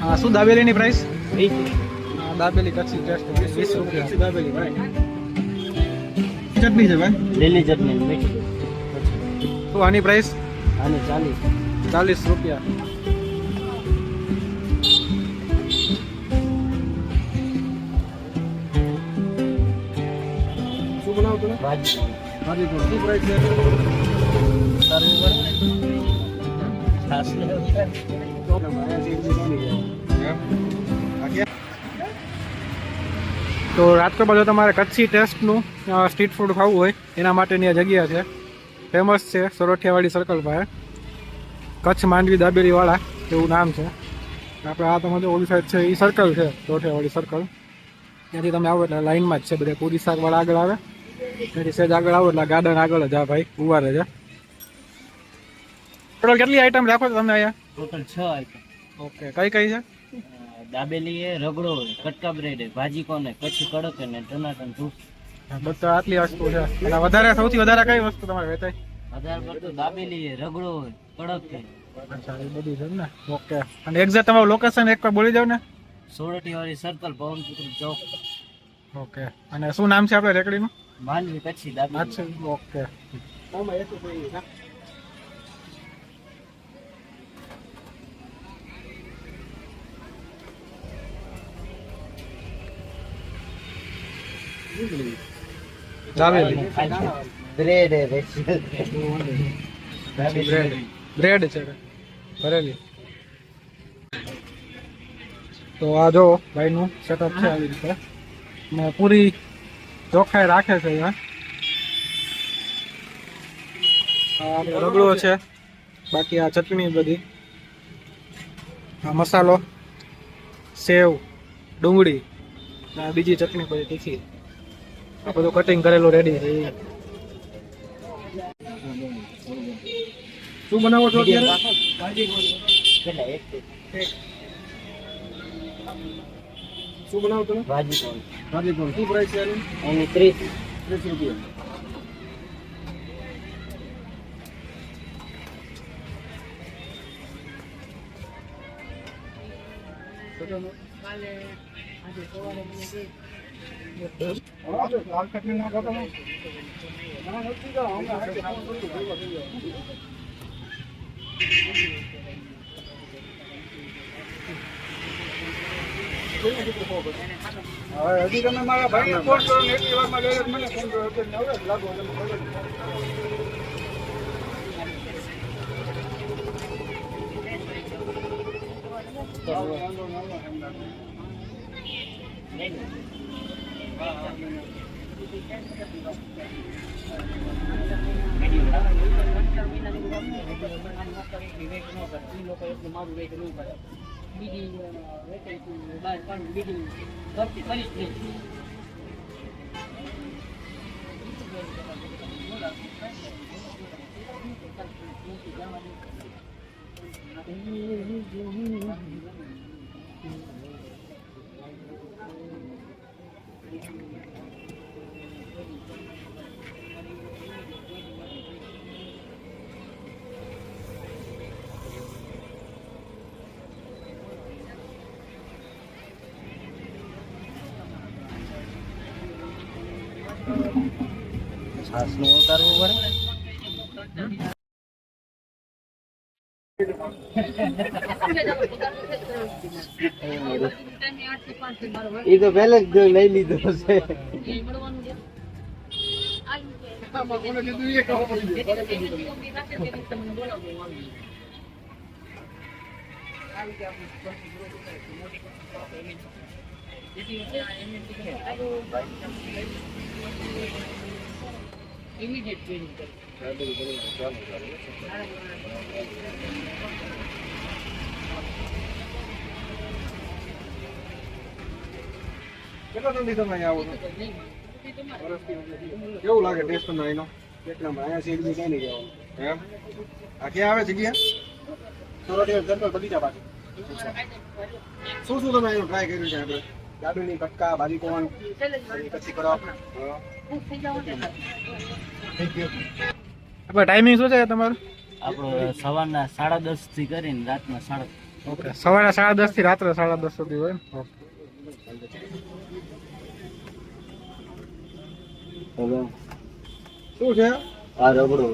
હા શું દાબેલીની પ્રાઇસ દાબેલી કચ્છી ટેસ્ટ વીસ રૂપિયા. દાબેલી ભાઈ. ચટણી છે ભાઈ? લીલી ચટણી મીઠી. શું આની પ્રાઇસ આની ચાલીસ. ચાલીસ રૂપિયા. શું બનાવો તમે? ભાજી. ભાજી શું પ્રાઇસ છે? પડે છાસ તો રાજકોટ બાજુ તમારે કચ્છી ટેસ્ટનું સ્ટ્રીટ ફૂડ ખાવું હોય એના માટેની આ જગ્યા છે. ફેમસ છે સોરઠિયાવાડી સર્કલ પાસે. કચ્છ માંડવી દાબેલીવાળા એવું નામ છે. આપણે આ તમે જો ઓલી સાઈડ છે એ સર્કલ છે સોરઠિયાવાડી સર્કલ ત્યાંથી તમે આવો એટલે લાઇનમાં જ છે બધા. પૂરી શાકવાળા આગળ આવે. ત્યાંથી સેજ આગળ આવો એટલે ગાર્ડન આગળ જ આ ભાઈ ઉવારે છે. ટોટલ કેટલી આઈટમ રાખો છો તમે અહીંયા? ટોટલ છ આઈટમ ઓકે કઈ કઈ છે? દાબેલી એ રગડો હોય કટકા બ્રેડ હોય ભાજી કોને કચ્છી કડક ને ટનાટન ધૂપ બધા આટલી વસ્તુ છે. અને વધારે સૌથી વધારે કઈ વસ્તુ તમારે વેચાય? વધારે પડતું દાબેલી એ રગડો હોય કડક છે અચ્છા એ બધું છે ને ઓકે. અને એક્ઝેક્ટ તમારું લોકેશન એક વાર બોલી જાવ ને સોરઠી વાળી સર્કલ પવનપુત્ર ચોક. ઓકે. અને શું નામ છે આપણે રેકડીનું? માનવી કચ્છી દાબેલી. ઓકે. દાબેલી બ્રેડ હે બ્રેડ બ્રેડ છે. ભરેલી. તો આ જો ભાઈનું સેટઅપ છે આવી રીતે. ને પૂરી ચોખ્ખાઈ રાખે છે અહીંયા. રગડો છે બાકી આ ચટણી બધી. આ મસાલો સેવ ડુંગળી બીજી ચટણી બધી તીખી. બધું કટિંગ કરેલું રેડી છે. શું બનાવો છો અત્યારે? શું બનાવો તમે? ભાજી કોણ ભાજી કોણ શું પ્રાઇસ છે એની? ત્રીસ. ત્રીસ રૂપિયા. હવે હજી તમે મારા ભાઈને ફોન કરો ને એટલી વારમાં લઈ મને ફોન કરો એટલે હવે જ લાગો એટલે મને ખબર નથી. છાસ નું ઉતારવું પડે. એ તો પહેલે જ લઈ લીધો છે. આવી કોને કેટલા સમયથી તમે અહીંયા આવો કેવું લાગે ટેસ્ટ તમને અહીંનો કેટલા અહીંયા સીટ બી કઈ નહીં જવાનું એમ? આ ક્યાં આવે જગ્યા? સોરઠિયા જનરલ બગીચા પાસે. શું શું તમે અહીંનું ટ્રાય કર્યું છે આપણે? દાબેલી કટકા ભાજી કોણ પછી કરો. આપણે ટાઈમિંગ શું છે તમારું? આપણો સવારના સાડા દસથી કરીને રાતના સાડા ઓકે સવારના સાડા દસથી રાત્રે સાડા દસ સુધી હોય શું છે? આ રગડો.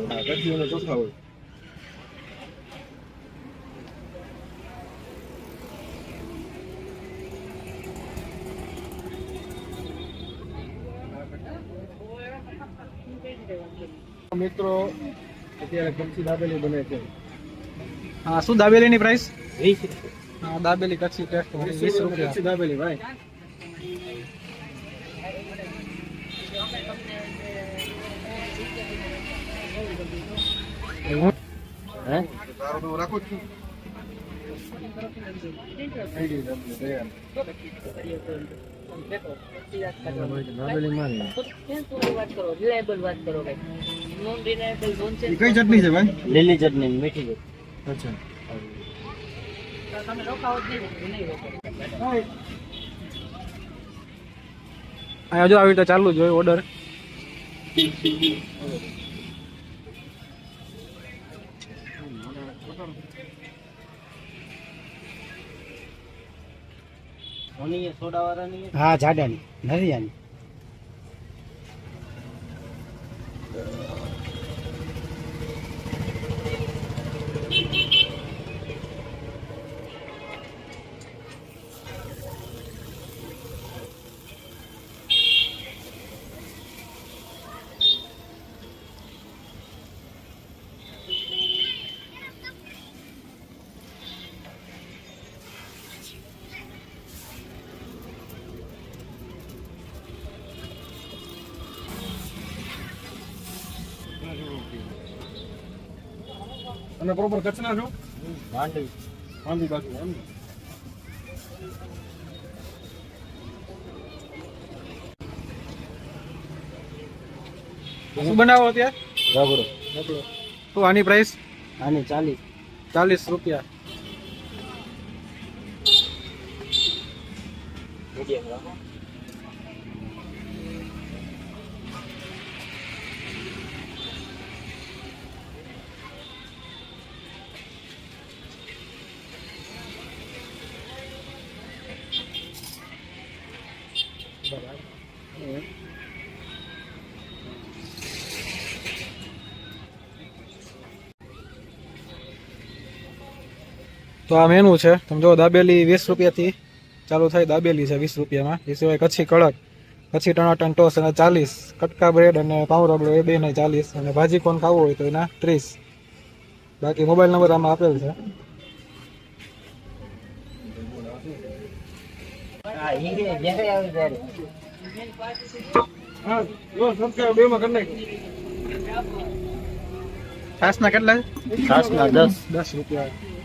મિત્રો અત્યારે કચ્છી દાબેલી બને છે. હા શું દાબેલીની પ્રાઇસ વીસ હા દાબેલી કચ્છી ટેસ્ટ વીસ રૂપિયા. કચ્છી દાબેલી ભાઈ. હે? કઈ ચટણી છે ભાઈ? લીલી ચટણી મીઠી અચ્છા. અહીંયા જો આવી રીતે ચાલુ જ હોય ઓર્ડર હા જાડાની નરિયાની. અને પ્રોપર કચ્છના છો? માંડવી. માંડવી બાજુ એમ શું બનાવો અત્યારે? રગડો. તો આની પ્રાઇસ આની ચાલીસ. ચાલીસ રૂપિયા. મીડિયમ રાખો તો આ મેનુ છે. તમે જો દાબેલી વીસ રૂપિયાથી ચાલુ થાય દાબેલી છે વીસ રૂપિયામાં. એ સિવાય કચ્છી કડક કચ્છી ટણાટણ ટોસ અને ચાલીસ કટકા બ્રેડ અને પાઉં રગડો એ બે ને ચાલીસ અને ભાજી કોણ ખાવું હોય તો એના ત્રીસ. બાકી મોબાઈલ નંબર આમાં આપેલ છે. હા ના કેટલા કેટલા છાસના દસ. દસ રૂપિયા.